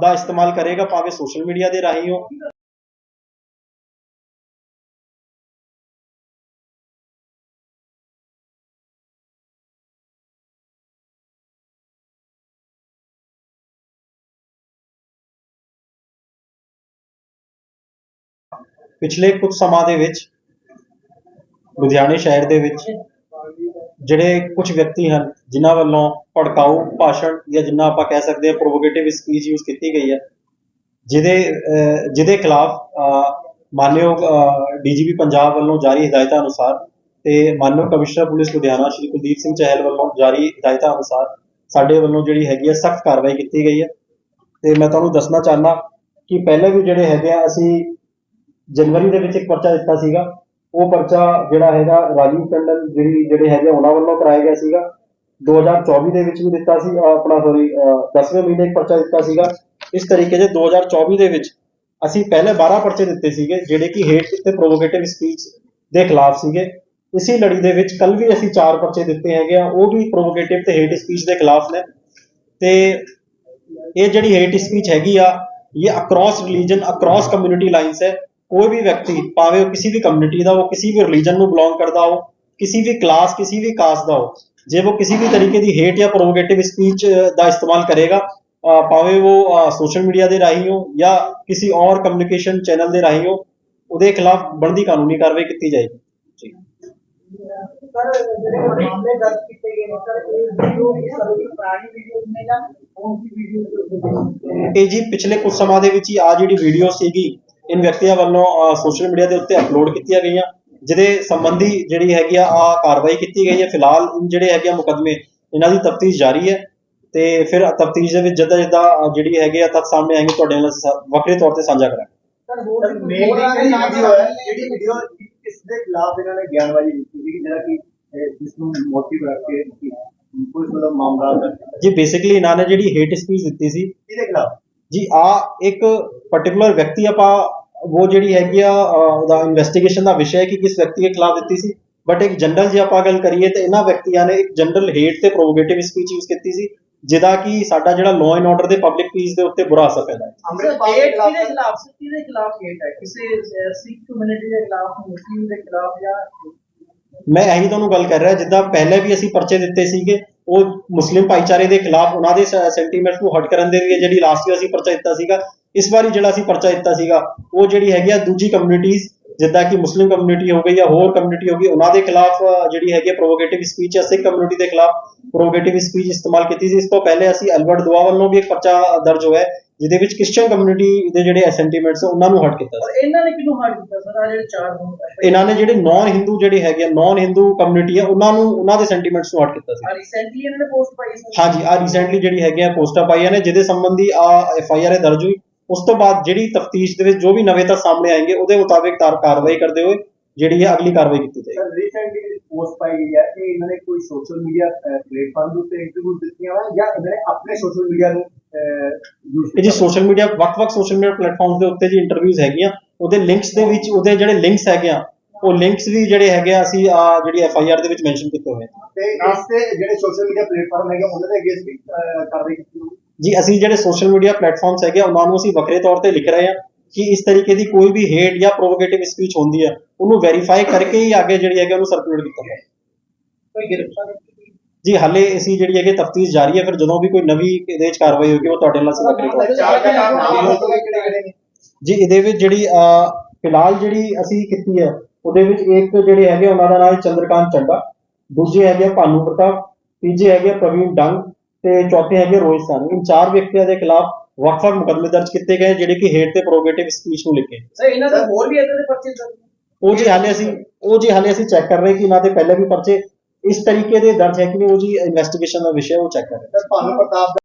ਦਾ ਇਸਤੇਮਾਲ ਕਰੇਗਾ ਭਾਵੇਂ ਸੋਸ਼ਲ ਮੀਡੀਆ ਦੇ ਰਾਹੀਂ ਹੋ ਪਿਛਲੇ ਕੁਝ ਸਮਾਂ ਦੇ ਵਿੱਚ, ਲੁਧਿਆਣੇ ਸ਼ਹਿਰ ਦੇ ਵਿੱਚ ਜਿਹੜੇ ਕੁਝ ਵਿਅਕਤੀ ਹਨ ਜਿਨ੍ਹਾਂ ਵੱਲੋਂ ਭੜਕਾਊ ਭਾਸ਼ਣ ਜਾਂ ਜਿੰਨਾ ਆਪਾਂ ਕਹਿ ਸਕਦੇ ਹਾਂ ਪ੍ਰੋਵੋਕੇਟਿਵ ਸਪੀਚ ਯੂਜ਼ ਕੀਤੀ ਗਈ ਹੈ ਜਿਹਦੇ ਜਿਹਦੇ ਖਿਲਾਫ ਅਹ, ਮਾਨਯੋਗ ਡੀਜੀਪੀ ਪੰਜਾਬ ਵੱਲੋਂ ਜਾਰੀ ਹਦਾਇਤਾਂ ਅਨੁਸਾਰ ਤੇ ਮਾਨਯੋਗ ਕਮਿਸ਼ਨਰ ਪੁਲਿਸ ਲੁਧਿਆਣਾ ਸ਼੍ਰੀ ਕੁਲਦੀਪ ਸਿੰਘ ਚਹਿਲ ਵੱਲੋਂ ਜਾਰੀ ਹਦਾਇਤਾਂ ਅਨੁਸਾਰ ਸਾਡੇ ਵੱਲੋਂ ਜਿਹੜੀ ਹੈਗੀ ਹੈ ਸਖਤ ਕਾਰਵਾਈ ਕੀਤੀ ਗਈ ਹੈ। ਤੇ ਮੈਂ ਤੁਹਾਨੂੰ ਦੱਸਣਾ ਚਾਹੁੰਦਾ ਕਿ ਪਹਿਲੇ ਵੀ ਜਿਹੜੇ ਹੈਗੇ ਆ ਅਸੀਂ ਜਨਵਰੀ ਦੇ ਵਿੱਚ ਇੱਕ ਪਰਚਾ ਦਿੱਤਾ ਸੀਗਾ। ਉਹ ਪਰਚਾ ਜਿਹੜਾ ਹੈਗਾ ਰਾਜੀਵ ਟੰਡਨ ਜਿਹੜੀ, ਜਿਹੜੇ ਹੈਗੇ ਉਹਨਾਂ ਵੱਲੋਂ ਕਰਾਇਆ ਗਿਆ ਸੀਗਾ। 2024 ਦੇ ਵਿੱਚ ਵੀ ਦਿੱਤਾ ਸੀ ਆਪਣਾ ਸੋਰੀ 10ਵੇਂ ਮਹੀਨੇ ਇੱਕ ਪਰਚਾ ਦਿੱਤਾ ਸੀਗਾ। ਇਸ ਤਰੀਕੇ ਦੇ 2024 ਦੇ ਵਿੱਚ ਅਸੀਂ ਪਹਿਲੇ 12 ਪਰਚੇ ਦਿੱਤੇ ਸੀਗੇ, ਜਿਹੜੇ ਕਿ ਹੇਟ ਤੇ ਪ੍ਰੋਵੋਕੇਟਿਵ ਸਪੀਚ ਦੇ ਖਿਲਾਫ ਸੀਗੇ। ਇਸੇ ਲੜੀ ਦੇ ਵਿੱਚ ਕੱਲ ਵੀ ਅਸੀਂ ਚਾਰ ਪਰਚੇ ਦਿੱਤੇ ਹੈਗੇ ਆ, ਉਹ ਵੀ ਪ੍ਰੋਵੋਕੇਟਿਵ ਤੇ ਹੇਟ ਸਪੀਚ ਦੇ ਖਿਲਾਫ ਨੇ। ਤੇ ਇਹ ਜਿਹੜੀ ਹੇਟ ਸਪੀਚ ਹੈਗੀ ਆ, ਇਹ across religion across community lines ਹੈ। ਕੋਈ ਵੀ ਵਿਅਕਤੀ ਭਾਵੇਂ ਉਹ ਕਿਸੇ ਵੀ ਕਮਿਊਨਿਟੀ ਦਾ ਹੋ ਕਿਸੇ ਵੀ ਰਿਲੀਜਨ ਨੂੰ ਬਿਲੋਂਗ ਕਰਦਾ ਹੋ ਕਿਸੇ ਵੀ ਕਲਾਸ ਕਿਸੇ ਵੀ ਕਾਸਟ ਦਾ ਹੋ ਜੇ ਉਹ ਕਿਸੇ ਵੀ ਤਰੀਕੇ ਦੀ ਹੇਟ ਜਾਂ ਪ੍ਰੋਵੋਕੇਟਿਵ ਸਪੀਚ ਦਾ ਇਸਤੇਮਾਲ ਕਰੇਗਾ ਭਾਵੇਂ ਉਹ ਸੋਸ਼ਲ ਮੀਡੀਆ ਦੇ ਰਾਹੀਂ ਹੋ ਜਾਂ ਕਿਸੇ ਔਰ ਕਮਿਊਨੀਕੇਸ਼ਨ ਚੈਨਲ ਦੇ ਰਾਹੀਂ ਹੋ ਉਹਦੇ ਖਿਲਾਫ ਬਣਦੀ ਕਾਨੂੰਨੀ ਕਾਰਵਾਈ ਕੀਤੀ ਜਾਏਗੀ। ਜੀ। ਸਰ ਜਿਹੜੇ ਮਾਮਲੇ ਦਰਜ ਕੀਤੇ ਗਏ ਨੇ ਸਰ ਇਹ ਵੀਡੀਓ ਇਸ ਤਰ੍ਹਾਂ ਦੀ ਪੁਰਾਣੀ ਵੀਡੀਓ ਨੇ ਜਾਂ ਕੌਣ ਸੀ? ਵੀਡੀਓ ਇਹ ਜੀ ਪਿਛਲੇ ਕੁਝ ਸਮਾਂ ਦੇ ਵਿੱਚ ਹੀ ਆ ਜਿਹੜੀ ਵੀਡੀਓ ਸੀਗੀ ਇਨ ਵਿਅਕਤੀਆਂ ਵੱਲੋਂ ਸੋਸ਼ਲ ਮੀਡੀਆ ਦੇ ਉੱਤੇ ਅਪਲੋਡ ਕੀਤੀਆਂ ਗਈਆਂ ਜਿਹਦੇ ਸੰਬੰਧੀ ਜਿਹੜੀ ਹੈਗੀ ਆ ਆ ਕਾਰਵਾਈ ਕੀਤੀ ਗਈ ਹੈ। ਫਿਲਹਾਲ ਇਨ ਜਿਹੜੇ ਹੈਗੇ ਆ ਮੁਕਦਮੇ ਇਹਨਾਂ ਦੀ ਤਫਤੀਸ਼ ਜਾਰੀ ਹੈ ਤੇ ਫਿਰ ਤਫਤੀਸ਼ ਦੇ ਵਿੱਚ ਜਿੱਦਾਂ ਜਿੱਦਾਂ ਜਿਹੜੀ ਹੈਗੇ ਆ ਤੱਥ ਸਾਹਮਣੇ ਆਏਗੀ ਤੁਹਾਡੇ ਨਾਲ ਵੱਖਰੇ ਤੌਰ ਤੇ ਸਾਂਝਾ ਕਰਾਂਗੇ। ਸਰ ਹੋਰ ਮੇਨ ਜਿਹੜੀ ਵੀਡੀਓ ਹੈ ਜਿਹੜੀ ਵੀਡੀਓ ਇਸ ਦੇ ਖਿਲਾਫ ਇਹਨਾਂ ਨੇ ਬਿਆਨਬਾਜ਼ੀ ਦਿੱਤੀ ਸੀ ਜਿਹੜਾ ਕਿ ਜਿਸ ਨੂੰ ਮੋਟਿਵ ਰੱਖ ਕੇ ਕਿ ਪੁਲਿਸ ਵੱਲੋਂ ਮਾਮਲਾ ਜੀ ਬੇਸਿਕਲੀ ਇਹਨਾਂ ਨੇ ਜਿਹੜੀ ਹੇਟ ਸਪੀਚ ਦਿੱਤੀ ਸੀ ਇਹਦੇ ਖਿਲਾਫ? ਜੀ ਆ ਇੱਕ ਪਾਰਟਿਕੂਲਰ ਵਿਅਕਤੀ ਆਪਾਂ ਉਹ ਜਿਹੜੀ ਹੈਗੀ ਆ ਉਹਦਾ ਇਨਵੈਸਟੀਗੇਸ਼ਨ ਦਾ ਵਿਸ਼ਾ ਹੈ ਕਿ ਕਿਸ ਵਿਅਕਤੀ ਦੇ ਖਿਲਾਫ ਦਿੱਤੀ ਸੀ। ਬਟ ਇੱਕ ਜਨਰਲ ਜੇ ਆਪਾਂ ਗੱਲ ਕਰੀਏ ਤੇ ਇਹਨਾਂ ਵਿਅਕਤੀਆਂ ਨੇ ਇੱਕ ਜਨਰਲ ਹੇਟ ਤੇ ਪ੍ਰੋਵੋਕੇਟਿਵ ਸਪੀਚ ਯੂਜ਼ ਕੀਤੀ ਸੀ ਜਿਹਦਾ ਕਿ ਸਾਡਾ ਜਿਹੜਾ ਲਾਅ ਐਂਡ ਆਰਡਰ ਦੇ ਪਬਲਿਕ ਪੀਸ ਦੇ ਉੱਤੇ ਬੁਰਾ ਅਸਰ ਪੈਦਾ ਹੈ। ਹੇਟ ਖਿਲਾਫ ਕਿਹਦੇ ਖਿਲਾਫ ਕਿਹਦੇ ਖਿਲਾਫ ਹੇਟ ਹੈ? ਕਿਸੇ ਸਿੱਖ ਕਮਿਊਨਿਟੀ ਦੇ ਖਿਲਾਫ ਮੁਸਲਿਮ ਦੇ ਖਿਲਾਫ ਜਾਂ ਮੈਂ ਇਹੀ ਤੁਹਾਨੂੰ ਗੱਲ ਕਰ ਰਿਹਾ ਜਿੱਦਾਂ ਪਹਿਲੇ ਵੀ ਅਸੀਂ ਪਰਚੇ ਦਿੱਤੇ ਸੀਗੇ ਉਹ ਮੁਸਲਿਮ ਭਾਈਚਾਰੇ ਦੇ ਖਿਲਾਫ ਉਹਨਾਂ ਦੇ ਸੈਂਟੀਮੈਂਟਸ ਨੂੰ ਹਟ ਕਰਨ ਦੇ ਲਈ ਜਿਹੜੀ ਲਾਸਟ ਵੀ ਅਸੀਂ ਪਰਚਾ ਦਿੱਤਾ ਸੀਗਾ, ਇਸ ਵਾਰੀ ਜਿਹੜਾ ਅਸੀਂ ਪਰਚਾ ਦਿੱਤਾ ਸੀਗਾ, ਉਹ ਜਿਹੜੀ ਹੈਗੀ ਆ ਦੂਜੀ ਕਮਿਊਨਿਟੀਜ਼ ਜਿੱਦਾਂ ਕਿ ਮੁਸਲਿਮ ਕਮਿਊਨਿਟੀ ਹੋ ਗਈ ਜਾਂ ਹੋਰ ਕਮਿਊਨਿਟੀ ਹੋ ਗਈ ਉਹਨਾਂ ਦੇ ਖਿਲਾਫ ਜਿਹੜੀ ਹੈਗੀ ਪ੍ਰੋਵੋਕੇਟਿਵ ਸਪੀਚ ਸਿੱਖ ਕਮਿਊਨਿਟੀ ਦੇ ਖਿਲਾਫ ਪ੍ਰੋਵੋਕੇਟਿਵ ਸਪੀਚ ਇਸਤੇਮਾਲ ਕੀਤੀ ਸੀ। ਇਸ ਤੋਂ ਪਹਿਲੇ ਅਸੀਂ ਅਲਬਰਟ ਦੁਆ ਵੱਲੋਂ ਵੀ ਇੱਕ ਪਰਚਾ ਦਰਜ ਹੋਇਆ ਜਿਹਦੇ ਵਿੱਚ ਕ੍ਰਿਸਚੀਅਨ ਕਮਿਊਨਿਟੀ ਦੇ ਜਿਹੜੇ ਸੈਂਟੀਮੈਂਟਸ ਉਹਨਾਂ ਨੂੰ ਹਟ ਕੀਤਾ ਸੀ। ਇਹਨਾਂ ਨੇ ਕਿਹਨੂੰ ਹਟ ਕੀਤਾ ਸਰ? ਆ ਜਿਹੜੇ ਚਾਰ ਇਹਨਾਂ ਨੇ ਜਿਹੜੇ ਨਾਨ ਹਿੰਦੂ ਜਿਹੜੇ ਹੈਗੇ ਆ ਨਾਨ ਹਿੰਦੂ ਕਮਿਊਨਿਟੀ ਆ ਉਹਨਾਂ ਨੂੰ ਉਹਨਾਂ ਦੇ ਸੈਂਟੀਮੈਂਟਸ ਨੂੰ ਹਟ ਕੀਤਾ ਸੀ। ਆ ਰੀਸੈਂਟਲੀ ਇਹਨਾਂ ਨੇ ਪੋਸਟ ਪਾਈ ਸੀ ਹਾਂਜੀ ਆ ਰੀਸੈਂਟਲੀ ਜਿਹੜੀ ਹੈਗੇ ਆ ਪੋਸਟਾਂ ਪਾਈਆਂ ਨੇ ਜਿਹਦੇ ਸੰਬੰਧੀ ਆ ਐਫ ਆਈ ਆਰ ਦਰਜ ਹੋਈ। ਉਸ ਤੋਂ ਬਾਅਦ ਜਿਹੜੀ ਤਫਤੀਸ਼ ਦੇ ਵਿੱਚ ਜੋ ਵੀ ਨਵੇਂ ਤੱਥ ਸਾਹਮਣੇ ਆएंगे ਉਹਦੇ ਮੁਤਾਬਿਕ ਤਾਰ ਕਾਰਵਾਈ ਕਰਦੇ ਹੋਏ ਜਿਹੜੀ ਹੈ ਅਗਲੀ ਕਾਰਵਾਈ ਕੀਤੀ ਜਾਏਗੀ। ਸਰ ਰੀਸੈਂਟਲੀ ਪੋਸਟ ਪਾਈ ਗਈ ਹੈ ਕਿ ਇਹਨਾਂ ਨੇ ਕੋਈ ਸੋਸ਼ਲ ਮੀਡੀਆ ਪਲੇਟਫਾਰਮ ਦੇ ਉੱਤੇ ਇੰਟਰਵਿਊ ਦਿੱਤੀਆਂ ਹਨ ਜਾਂ ਇਹਨਾਂ ਨੇ ਆਪਣੇ ਸੋਸ਼ਲ ਮੀਡੀਆ ਨੂੰ ਜੀ ਸੋਸ਼ਲ ਮੀਡੀਆ ਵੱਖ-ਵੱਖ ਸੋਸ਼ਲ ਮੀਡੀਆ ਪਲੇਟਫਾਰਮ ਦੇ ਉੱਤੇ ਜੀ ਇੰਟਰਵਿਊਜ਼ ਹੈਗੀਆਂ ਉਹਦੇ ਲਿੰਕਸ ਦੇ ਵਿੱਚ ਉਹਦੇ ਜਿਹੜੇ ਲਿੰਕਸ ਹੈਗੇ ਆ ਉਹ ਲਿੰਕਸ ਵੀ ਜਿਹੜੇ ਹੈਗੇ ਆ ਅਸੀਂ ਆ ਜਿਹੜੀ ਐਫ ਆਈ ਆਰ ਦੇ ਵਿੱਚ ਮੈਂਸ਼ਨ ਕੀਤੇ ਹੋਏ ਆ। ਤੇ ਇਸ ਤੇ ਜਿਹੜੇ ਸੋਸ਼ਲ ਮੀਡੀਆ ਪਲੇਟਫਾਰਮ ਹੈਗੇ ਉਹਨਾਂ ਦੇ ਅਗੇਂਸਟ ਵੀ ਕਾਰਵਾਈ ਕੀਤੀ ਜੀ ਅਸੀਂ ਜਿਹੜੇ ਸੋਸ਼ਲ ਮੀਡੀਆ ਪਲੇਟਫਾਰਮਸ ਹੈਗੇ ਉਹਨਾਂ ਨੂੰ ਅਸੀਂ ਵੱਖਰੇ ਤੌਰ ਤੇ ਲਿਖ ਰਹੇ ਆ ਕਿ ਇਸ ਤਰੀਕੇ ਦੀ ਕੋਈ ਵੀ ਹੇਟ ਜਾਂ ਪ੍ਰੋਵੋਕੇਟਿਵ ਸਪੀਚ ਹੁੰਦੀ ਹੈ ਉਹਨੂੰ ਵੈਰੀਫਾਈ ਕਰਕੇ ਹੀ ਅੱਗੇ ਜਿਹੜੀ ਹੈਗੇ ਉਹਨੂੰ ਸਰਕੂਲੇਟ ਕੀਤਾ ਜਾਏ ਕੋਈ ਗ੍ਰਿਫਤਾਰ ਜੀ ਹਾਲੇ ਅਸੀਂ ਜਿਹੜੀ ਹੈਗੇ ਤਫਤੀਸ਼ ਜਾਰੀ ਹੈ ਫਿਰ ਜਦੋਂ ਵੀ ਕੋਈ ਨਵੀਂ ਇਹਦੇ ਵਿੱਚ ਕਾਰਵਾਈ ਹੋਏਗੀ ਉਹ ਤੁਹਾਡੇ ਨਾਲ ਕਿਹੜੇ ਨੇ? ਜੀ ਇਹਦੇ ਵਿੱਚ ਜਿਹੜੀ ਫਿਲਹਾਲ ਜਿਹੜੀ ਅਸੀਂ ਕੀਤੀ ਹੈ ਉਹਦੇ ਵਿੱਚ ਇੱਕ ਜਿਹੜੇ ਹੈਗੇ ਉਹਨਾਂ ਦਾ ਨਾਮ ਹੈ ਚੰਦਰਕਾਂਤ ਚੱਡਾ ਦੂਜੇ ਹੈਗੇ ਭਾਨੂ ਪ੍ਰਤਾਪ ਤੀਜੇ ਹੈਗੇ ਪ੍ਰਵੀਨ ਡੰਗ ਤੇ ਚੌਥੇ ਹੈਗੇ ਰੋਹਿਤ ਸਾਨੀ ਇਨ ਚਾਰ ਵਿਅਕਤੀਆਂ ਦੇ ਖਿਲਾਫ ਵੱਖ-ਵੱਖ ਮੁਕੱਦਮੇ ਦਰਜ ਕੀਤੇ ਗਏ ਜਿਹੜੇ ਕਿ ਹੇਟ ਤੇ ਪ੍ਰੋਗੇਟਿਵ ਸਪੀਚ ਨੂੰ ਲਿਖੇ। ਸਰ ਇਹਨਾਂ ਦੇ ਹੋਰ ਵੀ ਇਦਾਂ ਦੇ ਪਰਚੇ ਦਰਜ? ਉਹ ਜੀ ਹਾਲੇ ਅਸੀਂ ਉਹ ਜੀ ਹਾਲੇ ਅਸੀਂ ਚੈੱਕ ਕਰ ਰਹੇ ਕਿ ਇਹਨਾਂ ਦੇ ਪਹਿਲੇ ਵੀ ਪਰਚੇ ਇਸ ਤਰੀਕੇ ਦੇ ਦਰਜ ਹੈ ਕਿ ਨਹੀਂ ਉਹ ਜੀ ਇਨਵੈਸਟੀਗੇਸ਼ਨ ਦਾ ਵਿਸ਼ਾ ਉਹ ਚੈੱਕ ਕਰ ਰਹੇ। ਸਰ ਭਾਨੂ ਪ੍ਰਤਾਪ